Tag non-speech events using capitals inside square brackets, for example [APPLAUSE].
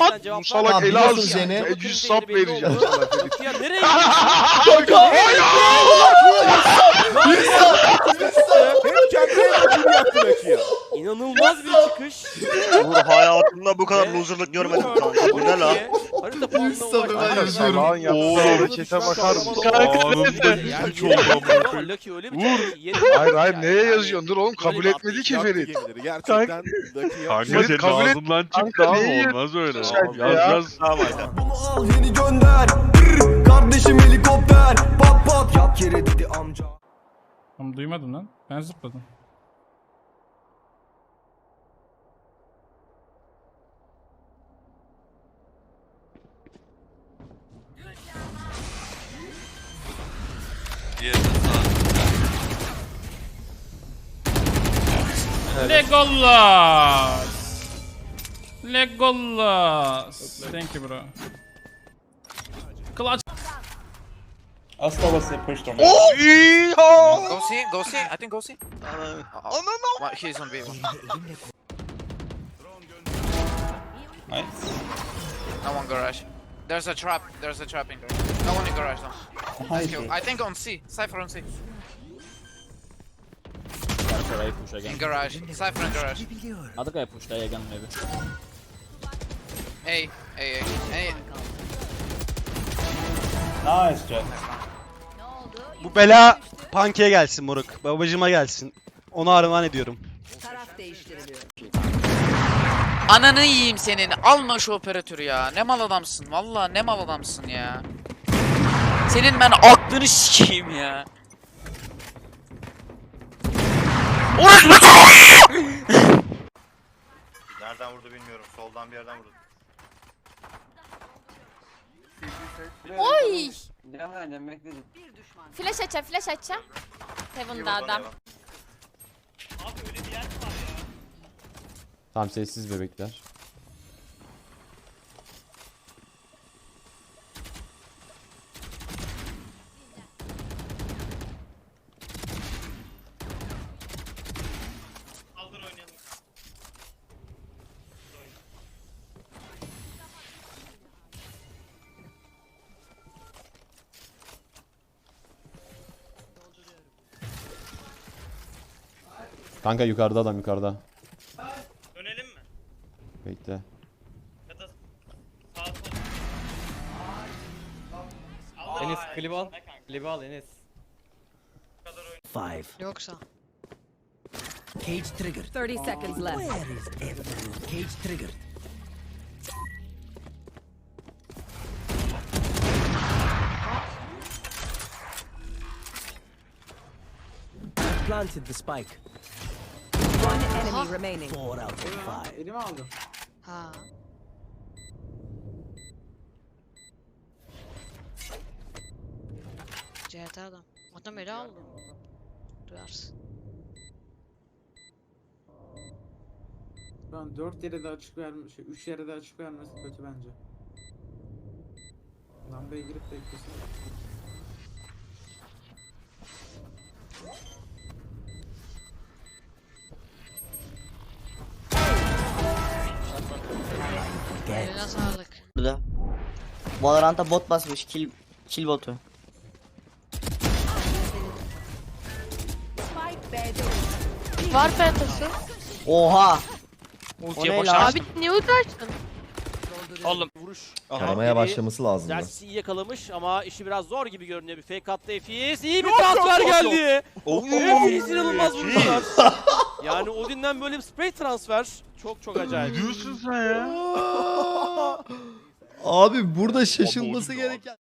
Bu cevap salak Tamam, ele biliyorsun alsın. Ben 100 sap vereceğim sana. Ya nereye gidiyorsun? Hem kendi hem yaptı Lucky'ya. İnanılmaz bir çıkış. Uğur hayatımda bu kadar loserlık görmedim kanka. Bu ne lan? Harita ben yazıyorum. Salağın yaptığı harekete bakar mısın? Anında amına Ama Lucky öyle bir Hayır hayır neye yazıyorsun? Dur oğlum kabul etmedi ki Ferit. Gerçekten. Kanka Ferit senin kabul et- ağzından çıktı Kanka ama neyi- olmaz öyle. Sen ya. Hadi. Bunu al yeni gönder Brr, Kardeşim helikopter Pat pat yat yere dedi amca Ama duymadım lan. Ben zıpladım. Legolas. Legolas. Thank you bro. Clutch. Ooo! Oh! Go see, go see. I think go see. Oh, no, no. Well, he's on B. Nice. No one garage. There's a trap. There's a trap in garage. No one in garage though. Let's. I think on C. Cypher on C. In garage. Cypher in garage. Other guy pushed A again maybe. A. A. A. A. Bu bela Punk'e gelsin moruk. Babacıma gelsin. Onu armağan ediyorum. Taraf değiştiriliyor. Ananı yiyeyim senin. Alma şu operatörü ya. Ne mal adamsın. Valla ne mal adamsın ya. Senin ben aklını sikeyim ya. Nereden vurdu bilmiyorum. Soldan bir yerden vurdu. Oy! Bir düşman. Flash açacağım, flash açacağım. Heaven'da adam. Tamam sessiz bebekler. Kanka yukarıda adam yukarıda. Dönelim mi? Bekle. Ya da sağ sol. Enes klip al. Klip al Enes. Yoksa. Cage trigger 30 seconds left. is everything Cage trigger Planted the spike enemy remaining. 4 out of 5 Ha. CT adam. Adam ele aldı. Duyarsın. An 4 yere de açık vermiş, şey 3 yere de açık vermesi kötü bence. Lambaya girip beklesin. Eline sağlık. Burada. Valorant'a bot basmış. Kill, kill botu. Var pentası. Oha. Ultiye ne açtım. Abi niye uğraştın? Oğlum. Vuruş. Taramaya başlaması lazım. Dersi iyi yakalamış ama işi biraz zor gibi görünüyor. Bir fake attı Efis. İyi bir transfer geldi. Efis inanılmaz vuruşlar. Yani Odin'den böyle bir spray transfer. Çok çok acayip. Ne diyorsun sen ya? [LAUGHS] Abi burada şaşılması gereken